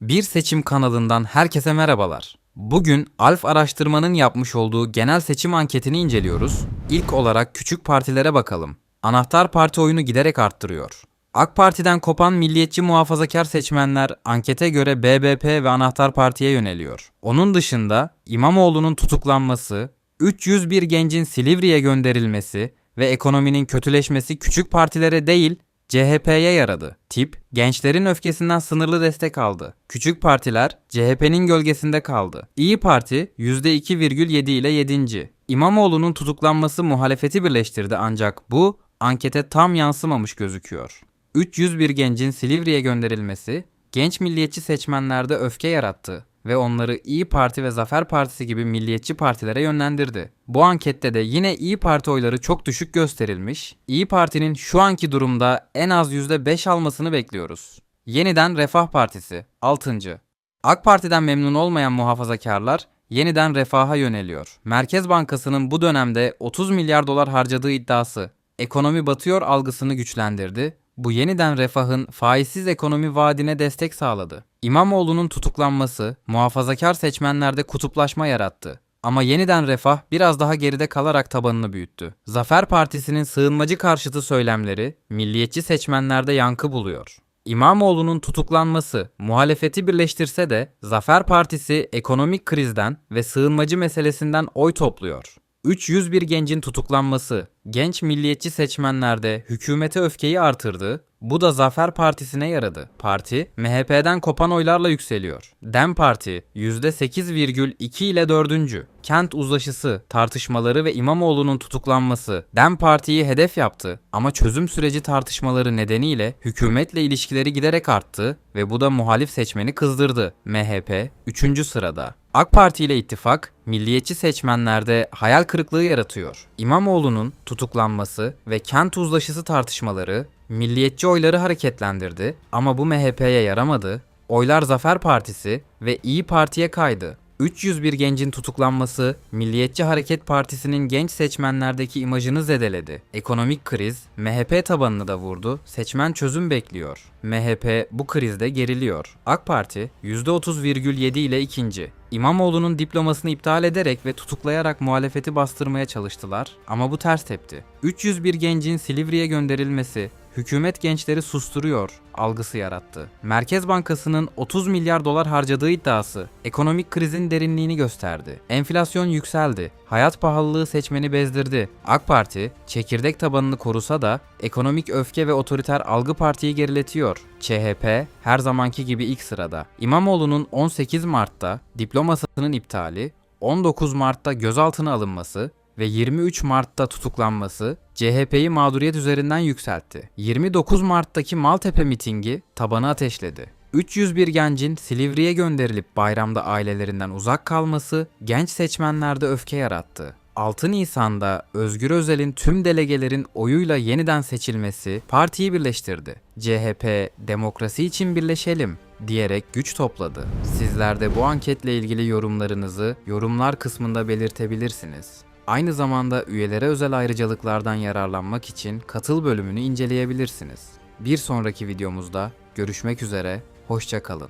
Bir seçim kanalından herkese merhabalar. Bugün Alf araştırmanın yapmış olduğu genel seçim anketini inceliyoruz. İlk olarak küçük partilere bakalım. Anahtar parti oyunu giderek arttırıyor. AK Parti'den kopan milliyetçi muhafazakar seçmenler ankete göre BBP ve Anahtar Parti'ye yöneliyor. Onun dışında İmamoğlu'nun tutuklanması, 301 gencin Silivri'ye gönderilmesi ve ekonominin kötüleşmesi küçük partilere değil CHP'ye yaradı. Tip, gençlerin öfkesinden sınırlı destek aldı. Küçük partiler CHP'nin gölgesinde kaldı. İyi Parti %2,7 ile 7. İmamoğlu'nun tutuklanması muhalefeti birleştirdi ancak bu ankete tam yansımamış gözüküyor. 301 gencin Silivri'ye gönderilmesi genç milliyetçi seçmenlerde öfke yarattı ve onları İyi Parti ve Zafer Partisi gibi milliyetçi partilere yönlendirdi. Bu ankette de yine İyi Parti oyları çok düşük gösterilmiş. İyi Parti'nin şu anki durumda en az %5 almasını bekliyoruz. Yeniden Refah Partisi 6. AK Parti'den memnun olmayan muhafazakarlar yeniden refaha yöneliyor. Merkez Bankası'nın bu dönemde 30 milyar dolar harcadığı iddiası ekonomi batıyor algısını güçlendirdi. Bu yeniden refahın faizsiz ekonomi vaadine destek sağladı. İmamoğlu'nun tutuklanması muhafazakar seçmenlerde kutuplaşma yarattı. Ama yeniden refah biraz daha geride kalarak tabanını büyüttü. Zafer Partisi'nin sığınmacı karşıtı söylemleri milliyetçi seçmenlerde yankı buluyor. İmamoğlu'nun tutuklanması muhalefeti birleştirse de Zafer Partisi ekonomik krizden ve sığınmacı meselesinden oy topluyor. 301 gencin tutuklanması genç milliyetçi seçmenlerde hükümete öfkeyi artırdı. Bu da Zafer Partisi'ne yaradı. Parti MHP'den kopan oylarla yükseliyor. Dem Parti %8,2 ile 4. Kent uzlaşısı, tartışmaları ve İmamoğlu'nun tutuklanması Dem Parti'yi hedef yaptı ama çözüm süreci tartışmaları nedeniyle hükümetle ilişkileri giderek arttı ve bu da muhalif seçmeni kızdırdı. MHP 3. sırada. AK Parti ile ittifak milliyetçi seçmenlerde hayal kırıklığı yaratıyor. İmamoğlu'nun tutuklanması ve kent uzlaşısı tartışmaları milliyetçi oyları hareketlendirdi ama bu MHP'ye yaramadı. Oylar Zafer Partisi ve İyi Parti'ye kaydı. 301 gencin tutuklanması Milliyetçi Hareket Partisi'nin genç seçmenlerdeki imajını zedeledi. Ekonomik kriz MHP tabanını da vurdu. Seçmen çözüm bekliyor. MHP bu krizde geriliyor. AK Parti %30,7 ile ikinci. İmamoğlu'nun diplomasını iptal ederek ve tutuklayarak muhalefeti bastırmaya çalıştılar ama bu ters tepti. 301 gencin Silivri'ye gönderilmesi hükümet gençleri susturuyor algısı yarattı. Merkez Bankası'nın 30 milyar dolar harcadığı iddiası ekonomik krizin derinliğini gösterdi. Enflasyon yükseldi. Hayat pahalılığı seçmeni bezdirdi. AK Parti çekirdek tabanını korusa da ekonomik öfke ve otoriter algı partiyi geriletiyor. CHP her zamanki gibi ilk sırada. İmamoğlu'nun 18 Mart'ta diplomasının iptali, 19 Mart'ta gözaltına alınması ve 23 Mart'ta tutuklanması CHP'yi mağduriyet üzerinden yükseltti. 29 Mart'taki Maltepe mitingi tabanı ateşledi. 301 gencin Silivri'ye gönderilip bayramda ailelerinden uzak kalması genç seçmenlerde öfke yarattı. 6 Nisan'da Özgür Özel'in tüm delegelerin oyuyla yeniden seçilmesi partiyi birleştirdi. CHP demokrasi için birleşelim diyerek güç topladı. Sizler de bu anketle ilgili yorumlarınızı yorumlar kısmında belirtebilirsiniz. Aynı zamanda üyelere özel ayrıcalıklardan yararlanmak için katıl bölümünü inceleyebilirsiniz. Bir sonraki videomuzda görüşmek üzere, hoşça kalın.